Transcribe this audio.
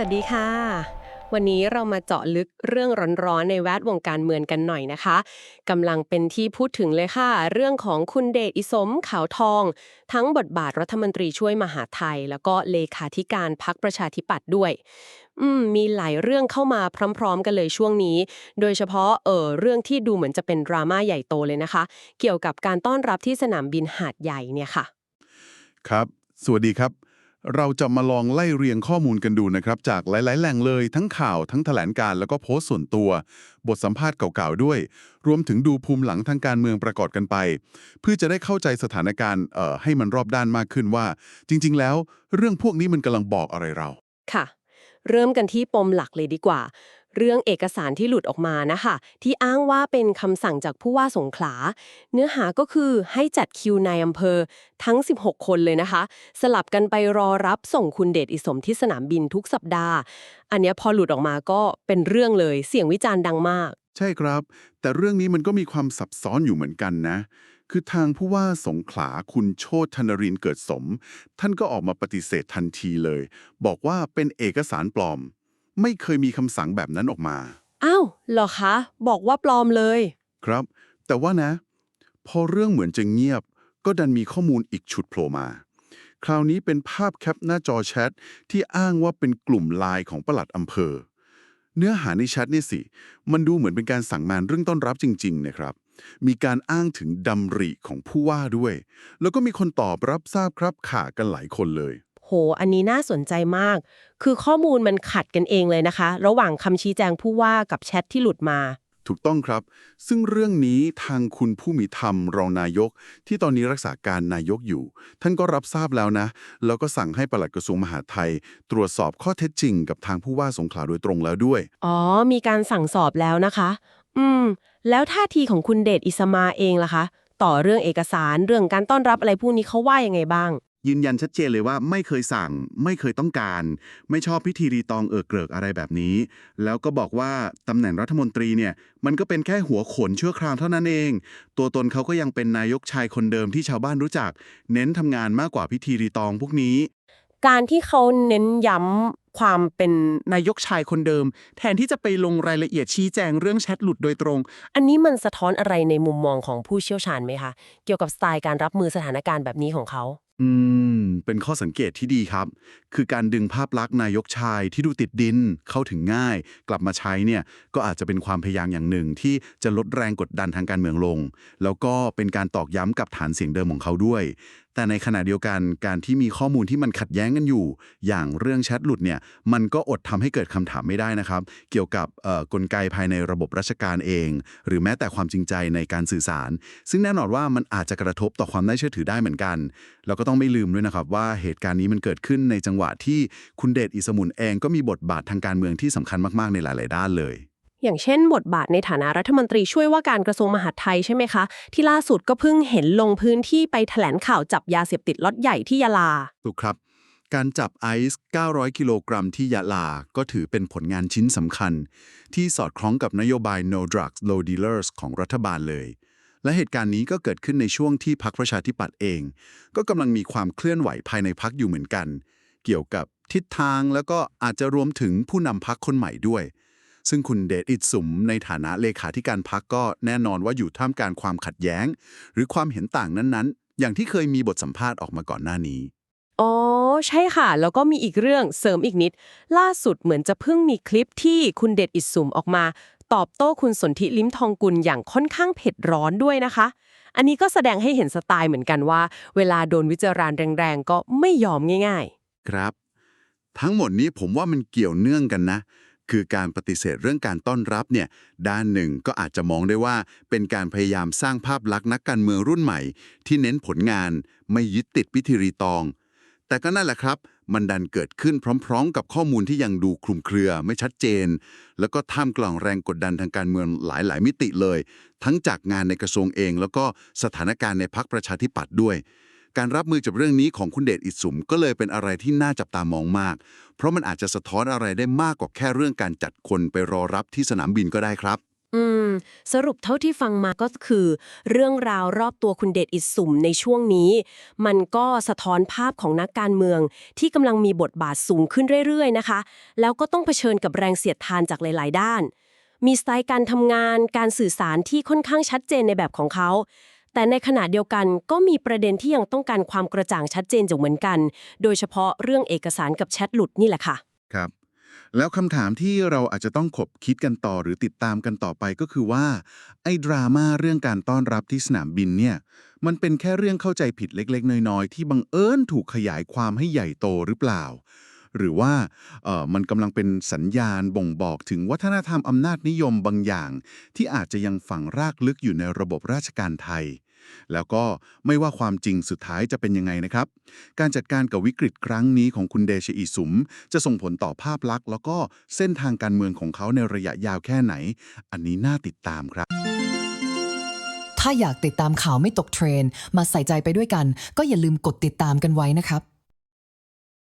วัสดีค่ะ วันนี้เรามาเจาะลึกเรื่องร้อนๆในแวดวงการเมืองกันหน่อยนะคะกำลังเป็นที่พูดถึงเลยค่ะ เรื่องของคุณเดชอิสมขาวทอง ทั้งบทบาทรัฐมนตรีช่วยมหาไทย แล้วก็เลขาธิการพักประชาธิปัตย์ด้วยอืมมีหลายเรื่องเข้ามาพร้อม ๆ กันเลยช่วงนี้ โดยเฉพาะเออเรื่องที่ดูเหมือนจะเป็นดราม่าใหญ่โตเลยนะคะ เกี่ยวกับการต้อนรับที่สนามบินหาดใหญ่เนี่ยค่ะ ครับ สวัสดีครับ เราจะมาลองไล่เรียงข้อมูลกันดูนะครับ จากหลาย ๆ แหล่งเลยทั้งข่าวทั้งแถลงการแล้วก็โพสต์ส่วนตัว บทสัมภาษณ์เก่าๆด้วย รวมถึงดูภูมิหลังทางการเมืองประกอบกันไป เพื่อจะได้เข้าใจสถานการณ์เอ่อให้มันรอบด้านมากขึ้นว่า จริง ๆ แล้ว เรื่องพวกนี้มันกำลังบอกอะไรเราค่ะ เริ่มกันที่ปมหลักเลยดีกว่า เรื่องเอกสารที่หลุดออกมานะคะที่อ้างว่าเป็นคำสั่งจากผู้ว่าสงขลา เนื้อหาก็คือให้จัดคิวนายอำเภอทั้ง 16 คนเลยนะคะ สลับกันไปรอรับส่งคุณเดชอิสมที่สนามบินทุกสัปดาห์ อันนี้พอหลุดออกมาก็เป็นเรื่องเลยเสียงวิจารณ์ดังมาก ใช่ครับ แต่เรื่องนี้มันก็มีความซับซ้อนอยู่เหมือนกันนะ คือทางผู้ว่าสงขลาคุณโชตธนรินเกิดสม ท่านก็ออกมาปฏิเสธทันทีเลย บอกว่าเป็นเอกสารปลอม ไม่เคยมีคำสั่งแบบนั้นออกมา อ้าวเหรอคะ บอกว่าปลอมเลย ครับ แต่ว่านะ พอเรื่องเหมือนจะเงียบ ก็ดันมีข้อมูลอีกชุดโผล่มา คราวนี้เป็นภาพแคปหน้าจอแชทที่อ้างว่าเป็นกลุ่มไลน์ของปลัดอำเภอ เนื้อหาในแชทนี่สิ มันดูเหมือนเป็นการสั่งงานเรื่องต้อนรับจริง ๆ นะครับ มีการอ้างถึงดำริของผู้ว่าด้วย แล้วก็มีคนตอบรับทราบครับข่ากันหลายคนเลย โห อันนี้น่าสนใจมาก คือข้อมูลมันขัดกันเองเลยนะคะ ระหว่างคำชี้แจงผู้ว่ากับแชทที่หลุดมา ถูกต้องครับ ซึ่งเรื่องนี้ทางคุณผู้มีธรรมรองนายก ที่ตอนนี้รักษาการนายกอยู่ ท่านก็รับทราบแล้วนะ แล้วก็สั่งให้ปลัดกระทรวงมหาดไทย ตรวจสอบข้อเท็จจริงกับทางผู้ว่าสงขลาโดยตรงแล้วด้วย อ๋อ มีการสั่งสอบแล้วนะคะ อืม แล้วท่าทีของคุณเดชอิสมาเองล่ะคะ ต่อเรื่องเอกสารเรื่องการต้อนรับอะไรพวกนี้เขาว่ายังไงบ้าง ยืนยันชัดเจนเลยว่าไม่เคยสั่ง ไม่เคยต้องการ ไม่ชอบพิธีรีตองเอิกเกริกอะไรแบบนี้ แล้วก็บอกว่าตำแหน่งรัฐมนตรีเนี่ยมันก็เป็นแค่หัวโขนชั่วคราวเท่านั้นเอง ตัวตนเขาก็ยังเป็นนายกชายคนเดิมที่ชาวบ้านรู้จัก เน้นทำงานมากกว่าพิธีรีตองพวกนี้ การที่เขาเน้นย้ำความเป็นนายกชายคนเดิม แทนที่จะไปลงรายละเอียดชี้แจงเรื่องแชทหลุดโดยตรง อันนี้มันสะท้อนอะไรในมุมมองของผู้เชี่ยวชาญไหมคะ เกี่ยวกับสไตล์การรับมือสถานการณ์แบบนี้ของเขา อืม เป็นข้อสังเกตที่ดีครับ คือการดึงภาพลักษณ์นายกชายที่ดูติดดินเข้าถึงง่าย กลับมาใช้เนี่ยก็อาจจะเป็นความพยายามอย่างหนึ่งที่จะลดแรงกดดันทางการเมืองลง แล้วก็เป็นการตอกย้ำกับฐานเสียงเดิมของเขาด้วย แต่ในขณะเดียวกันการที่มีข้อมูลที่มันขัดแย้งกันอยู่ อย่างเรื่องแชทหลุดเนี่ยมันก็อดทำให้เกิดคำถามไม่ได้นะครับ เกี่ยวกับกลไกภายในระบบราชการเอง หรือแม้แต่ความจริงใจในการสื่อสาร ซึ่งแน่นอนว่ามันอาจจะกระทบต่อความน่าเชื่อถือได้เหมือนกัน แล้วก็ต้องไม่ลืมด้วยนะครับว่าเหตุการณ์นี้มันเกิดขึ้นในจังหวะที่คุณเดชอิสมุนเองก็มีบทบาททางการเมืองที่สำคัญมากๆในหลาย ๆ ด้านเลย อย่างเช่น บทบาทในฐานะรัฐมนตรีช่วยว่าการกระทรวงมหาดไทยใช่ไหมคะ ที่ล่าสุดก็เพิ่งเห็นลงพื้นที่ไปแถลงข่าวจับยาเสพติดล็อตใหญ่ที่ยะลา ถูกครับ การจับไอซ์ 900 กิโลกรัมที่ยะลา ก็ถือเป็นผลงานชิ้นสำคัญ ที่สอดคล้องกับนโยบาย no drugs no dealers ของรัฐบาลเลย และเหตุการณ์นี้ก็เกิดขึ้นในช่วงที่พรรคประชาธิปัตย์เอง ก็กำลังมีความเคลื่อนไหวภายในพรรคอยู่เหมือนกัน เกี่ยวกับทิศทางแล้วก็อาจจะรวมถึงผู้นำพรรคคนใหม่ด้วย ซึ่งคุณเดชอิดสุมในฐานะเลขาธิการพรรคก็แน่นอนว่าอยู่ท่ามกลางความขัดแย้ง หรือความเห็นต่างนั้นๆ อย่างที่เคยมีบทสัมภาษณ์ออกมาก่อนหน้านี้อ๋อใช่ค่ะ แล้วก็มีอีกเรื่องเสริมอีกนิด ล่าสุดเหมือนจะเพิ่งมีคลิปที่คุณเดชอิสุมออกมา ตอบโต้คุณสนธิลิ้มทองกุลอย่างค่อนข้างเผ็ดร้อนด้วยนะคะ อันนี้ก็แสดงให้เห็นสไตล์เหมือนกันว่า เวลาโดนวิจารณ์แรงๆ ก็ไม่ยอมง่ายครับ ทั้งหมดนี้ผมว่ามันเกี่ยวเนื่องกันนะ คือการปฏิเสธเรื่องการต้อนรับเนี่ยด้านหนึ่งก็อาจจะมองได้ว่า เป็นการพยายามสร้างภาพลักษณ์นักการเมืองรุ่นใหม่ ที่เน้นผลงานไม่ยึดติดพิธีรีตอง แต่ก็นั่นแหละครับ มันดันเกิดขึ้นพร้อม ๆ กับข้อมูลที่ยังดูคลุมเครือไม่ชัดเจน แล้วก็ท่ามกลางแรงกดดันทางการเมืองหลายๆ มิติเลย ทั้งจากงานในกระทรวงเอง แล้วก็สถานการณ์ในพรรคประชาธิปัตย์ด้วย การรับมือกับเรื่องนี้ของคุณเดชอิสุมก็เลยเป็นอะไรที่น่าจับตามองมาก เพราะมันอาจจะสะท้อนอะไรได้มากกว่าแค่เรื่องการจัดคนไปรอรับที่สนามบินก็ได้ครับ อืม สรุปเท่าที่ฟังมาก็คือ เรื่องราวรอบตัวคุณเดชอิสุมในช่วงนี้ มันก็สะท้อนภาพของนักการเมือง ที่กำลังมีบทบาทสูงขึ้นเรื่อยๆนะคะ แล้วก็ต้องเผชิญกับแรงเสียดทานจากหลาย ๆ ด้านมีสไตล์การทำงาน การสื่อสารที่ค่อนข้างชัดเจนในแบบของเขา แต่ในขณะเดียวกันก็มีประเด็นที่ยังต้องการความกระจ่างชัดเจนอยู่เหมือนกัน โดยเฉพาะเรื่องเอกสารกับแชทหลุดนี่แหละค่ะ ครับ แล้วคำถามที่เราอาจจะต้องขบคิดกันต่อหรือติดตามกันต่อไปก็คือว่า ไอ้ดราม่าเรื่องการต้อนรับที่สนามบินเนี่ย มันเป็นแค่เรื่องเข้าใจผิดเล็ก ๆ น้อย ๆ ที่บังเอิญถูกขยายความให้ใหญ่โตหรือเปล่า หรือว่ามันกำลังเป็นสัญญาณบ่งบอกถึงวัฒนธรรมอำนาจนิยมบางอย่าง ที่อาจจะยังฝังรากลึกอยู่ในระบบราชการไทย แล้วก็ไม่ว่าความจริงสุดท้ายจะเป็นยังไงนะครับ การจัดการกับวิกฤตครั้งนี้ของคุณเดชอีสุม จะส่งผลต่อภาพลักษณ์ แล้วก็เส้นทางการเมืองของเขาในระยะยาวแค่ไหน อันนี้น่าติดตามครับถ้าอยากติดตามข่าวไม่ตกเทรน มาใส่ใจไปด้วยกัน ก็อย่าลืมกดติดตามกันไว้นะครับ